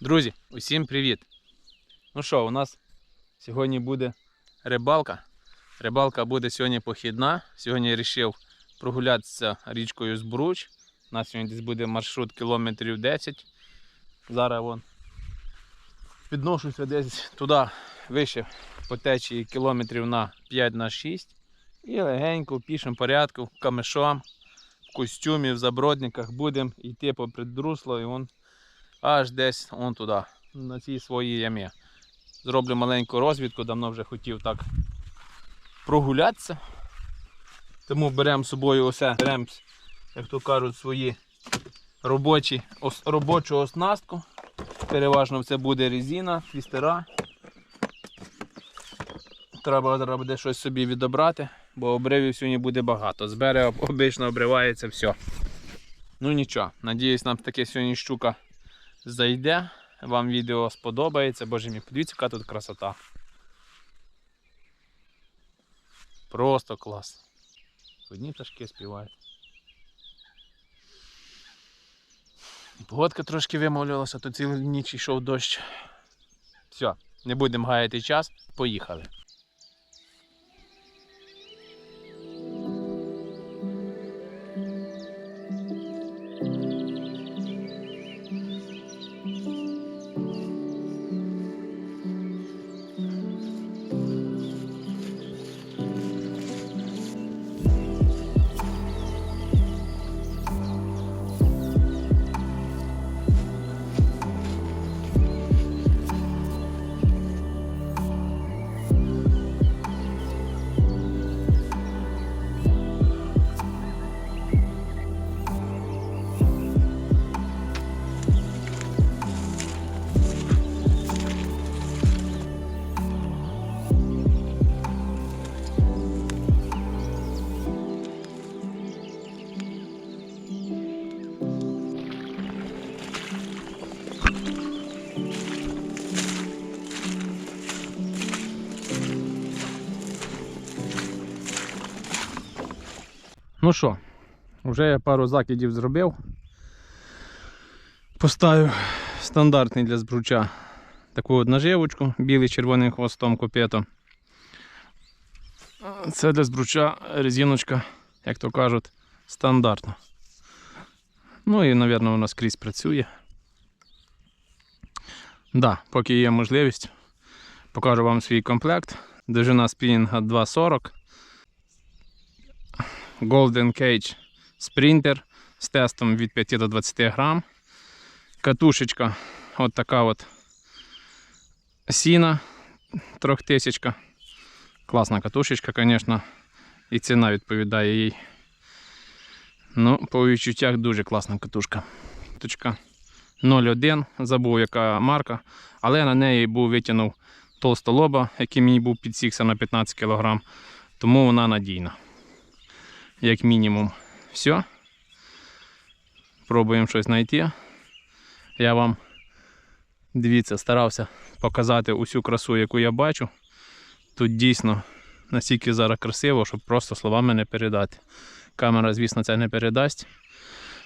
Друзі, усім привіт! Ну що, у нас сьогодні буде рибалка. Рибалка буде сьогодні похідна. Сьогодні я вирішив прогулятися річкою Збруч. У нас сьогодні десь буде маршрут кілометрів 10. Зараз вон підношуся десь туди вище по течії кілометрів на 5 на 6. І легенько, в порядку, камешом, в костюмі, в забродниках будемо йти попри друсло і вон аж десь он туди, на цій своїй ямі. Зроблю маленьку розвідку, давно вже хотів так прогулятися. Тому беремо з собою усе, беремо, як то кажуть, свої робочі, ос, робочу оснастку. Переважно це буде резина, твістера. Треба буде щось собі відобрати, бо обривів сьогодні буде багато. З берега обично обривається все. Ну нічого, надіюсь, нам таке сьогодні щука зайде. Вам відео сподобається. Боже мій, подивіться, яка тут красота. Просто клас. Одні пташки співають. Погодка трошки вимовлялася, то цілу ніч йшов дощ. Все, не будемо гаяти час, поїхали. Ну що, вже я пару закидів зробив. Поставив стандартний для збруча таку от наживочку, білий червоним хвостом копето. Це для збруча резиночка, як то кажуть, стандартна. Ну і, мабуть, вона скрізь працює. Да, поки є можливість, покажу вам свій комплект. Довжина спінінга 2,40. Golden Cage Sprinter з тестом від 5 до 20 грам. Катушечка от така от сіна трьохтисячка. Класна катушечка, звісно, і ціна відповідає їй. Ну, по відчуттях дуже класна катушка. Точка 0,1, забув яка марка, але на неї був витягнув толстолоба, який мені був підсікся на 15 кг, тому вона надійна як мінімум. Все. Пробуємо щось знайти. Я вам, дивіться, старався показати усю красу, яку я бачу. Тут дійсно настільки зараз красиво, щоб просто словами не передати. Камера, звісно, це не передасть,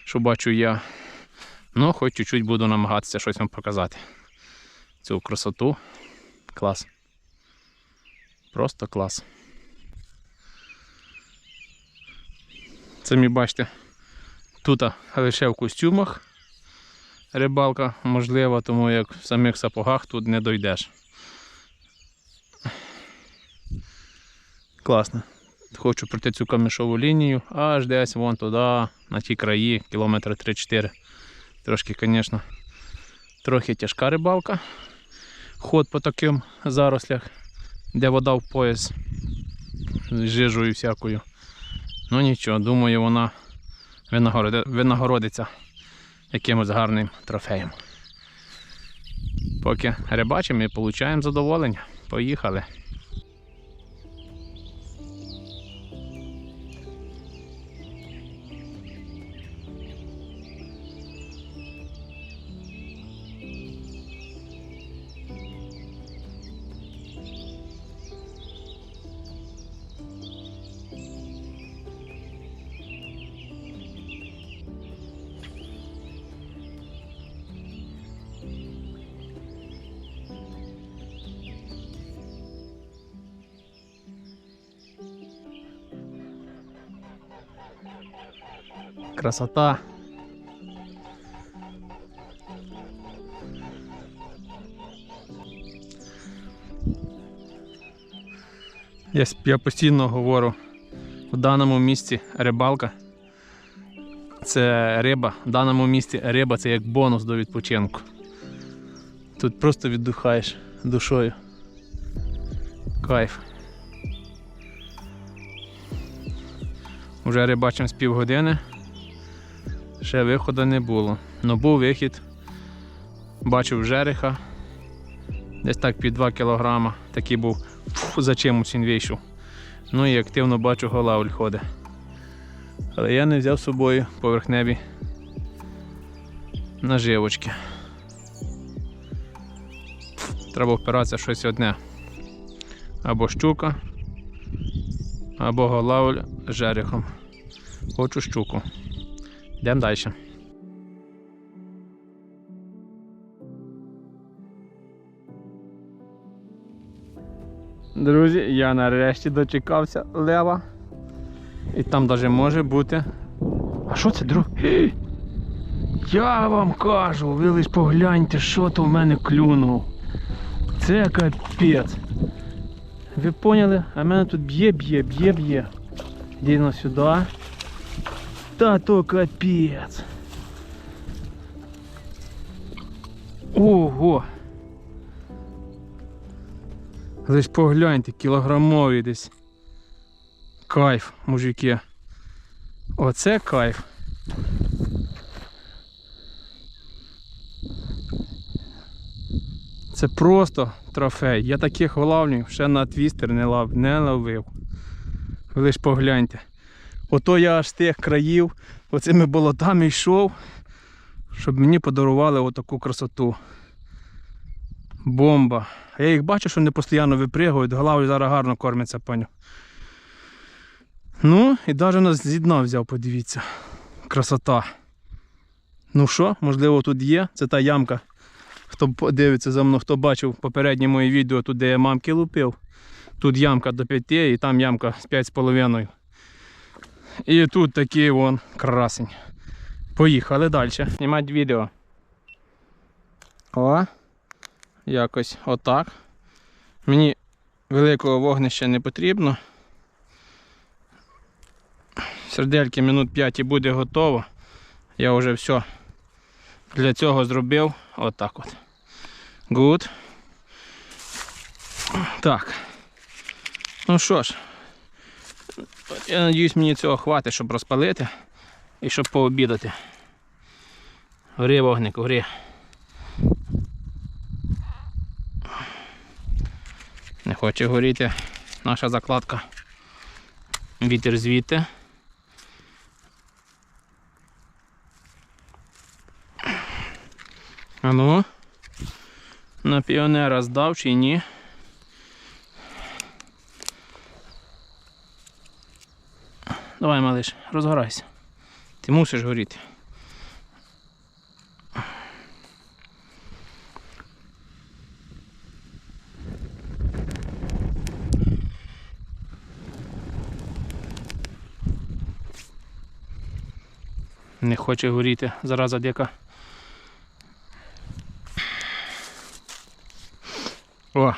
що бачу я. Ну, хоч чуть-чуть буду намагатися щось вам показати. Цю красоту. Клас. Просто клас. Самі бачите, тут лише в костюмах рибалка можлива, тому як в самих сапогах тут не дойдеш. Класно. Хочу пройти цю камішову лінію, аж десь вон туди, на ті краї, кілометри 3-4. Трошки, звісно, трохи тяжка рибалка. Ход по таким зарослях, де вода в пояс з жижею всякою. Ну нічого, думаю, вона винагородиться якимось гарним трофеєм. Поки рибачимо і отримуємо задоволення. Поїхали. Красота. Я, я постійно говорю, в даному місці рибалка. Це риба. В даному місці риба це як бонус до відпочинку. Тут просто віддихаєш душою. Кайф. Уже рибачимо з півгодини. Ще виходу не було. Но був вихід. Бачив жереха. Десь так під 2 кг. Такий був. Фу, за чимось він вийшов. Ну і активно бачу голавль ходить. Але я не взяв з собою поверхневі наживочки. Треба впиратися щось одне. Або щука, або голавль з жерехом. Хочу щуку. Йдемо далі. Друзі, я нарешті дочекався лева. І там навіть може бути. А що це, друг? Я вам кажу, ви лиш погляньте, що то в мене клюнув. Це капець. Ви поняли? А мене тут б'є, б'є, б'є, б'є. Дійно сюди. Та то капець. Ого. Лиш погляньте, кілограмові десь. Кайф, мужики. Оце кайф. Це просто трофей. Я таких ловлів ще на твістер не, не ловив. Ви лиш погляньте. Ото я аж тих країв оцими болотами йшов, щоб мені подарували отаку красоту. Бомба. А я їх бачу, що вони постійно випригують, головою зараз гарно кормяться, паню. Ну, і навіть нас зі дна взяв, подивіться. Красота. Ну що, можливо, тут є. Це та ямка. Хто дивиться за мною, хто бачив попереднє моє відео, тут де я мамки лупив. Тут ямка до 5 і там ямка з 5,5. І тут такий вон красень. Поїхали далі. Знімати відео. О, якось отак. Мені великого вогнища не потрібно. Сердельки минут 5 і буде готово. Я вже все для цього зробив. Отак от. Good. Так. Ну що ж, я надіюсь, мені цього хватить, щоб розпалити і щоб пообідати. Гори вогник, гори. Не хоче горіти наша закладка. Вітер звідти. А ну, на піонера здав чи ні? Давай, малиш, розгорайся. Ти мусиш горіти. Не хоче горіти, зараза дика. О,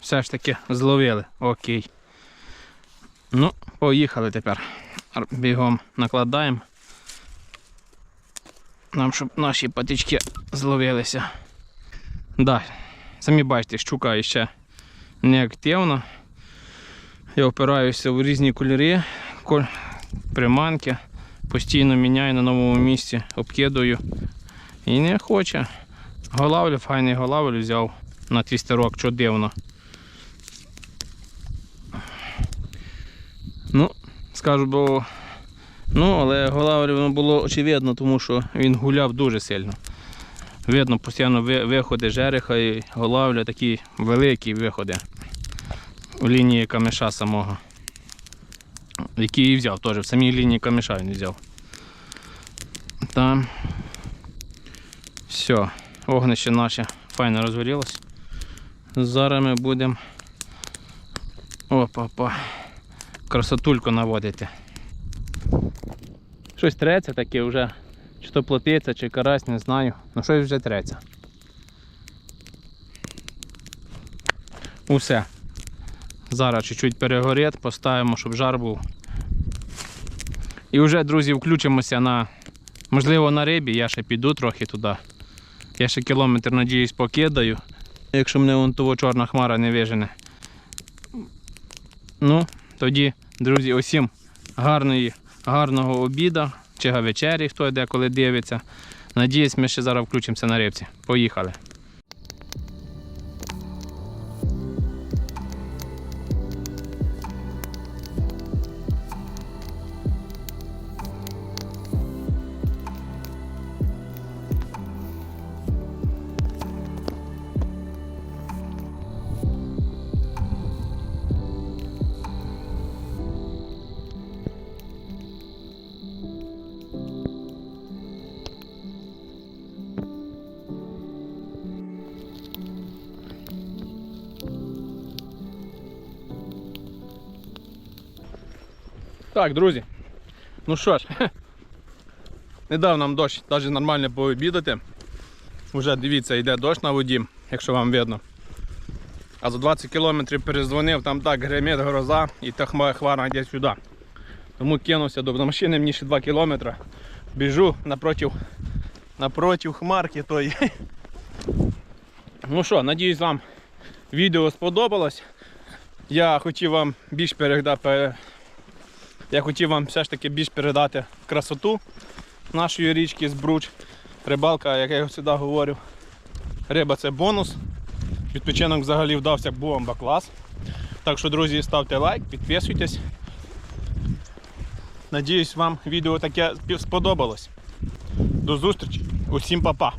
все ж таки зловили. Окей. Ну, поїхали тепер. Бігом накладаємо. Нам, щоб наші патички зловилися. Да, самі бачите, щука ще не активно. Я опираюся в різні кольори, коль- приманки, постійно міняю на новому місці, обкидаю. І не хоче. Голавлю, файний голавлю взяв на твістерок, що дивно. Ну, скажу, бо. Ну, але воно було очевидно, тому що він гуляв дуже сильно. Видно, постійно виходи жереха і голавля такі великі виходи у лінії камеша самого. Який і взяв теж, в самій лінії камеша він взяв. Там. Все, вогнище наше файно розгорілось. Зараз ми будемо опа-па. Красотульку наводити. Щось треться таке вже. Чи то плотиться, чи карась, не знаю. Ну щось вже треться. Усе. Зараз чуть-чуть перегорить, поставимо, щоб жар був. І вже, друзі, включимося на, можливо, на рибі. Я ще піду трохи туди. Я ще кілометр, надіюсь, покидаю. Якщо мене вон того чорна хмара не вижене. Ну, тоді, друзі, усім гарної, гарного обіда чи вечері, хто йде, коли дивиться. Надіюсь, ми ще зараз включимося на рибці. Поїхали. Так, друзі. Ну що ж, не дав нам дощ навіть нормально пообідати. Уже дивіться, йде дощ на воді, якщо вам видно. А за 20 кілометрів перезвонив, там так гремить гроза і та хма- хмара йде сюди. Тому кинувся до машини, мені ще 2 кілометри. Біжу напротив, напротив хмарки тої. Ну що, надіюсь, вам відео сподобалось. Я хотів вам більш передати я хотів вам все ж таки більш передати красоту нашої річки Збруч. Рибалка, як я завжди говорю, риба це бонус. Відпочинок взагалі вдався бомба клас. Так що, друзі, ставте лайк, підписуйтесь. Надіюсь, вам відео таке сподобалось. До зустрічі. Усім па-па.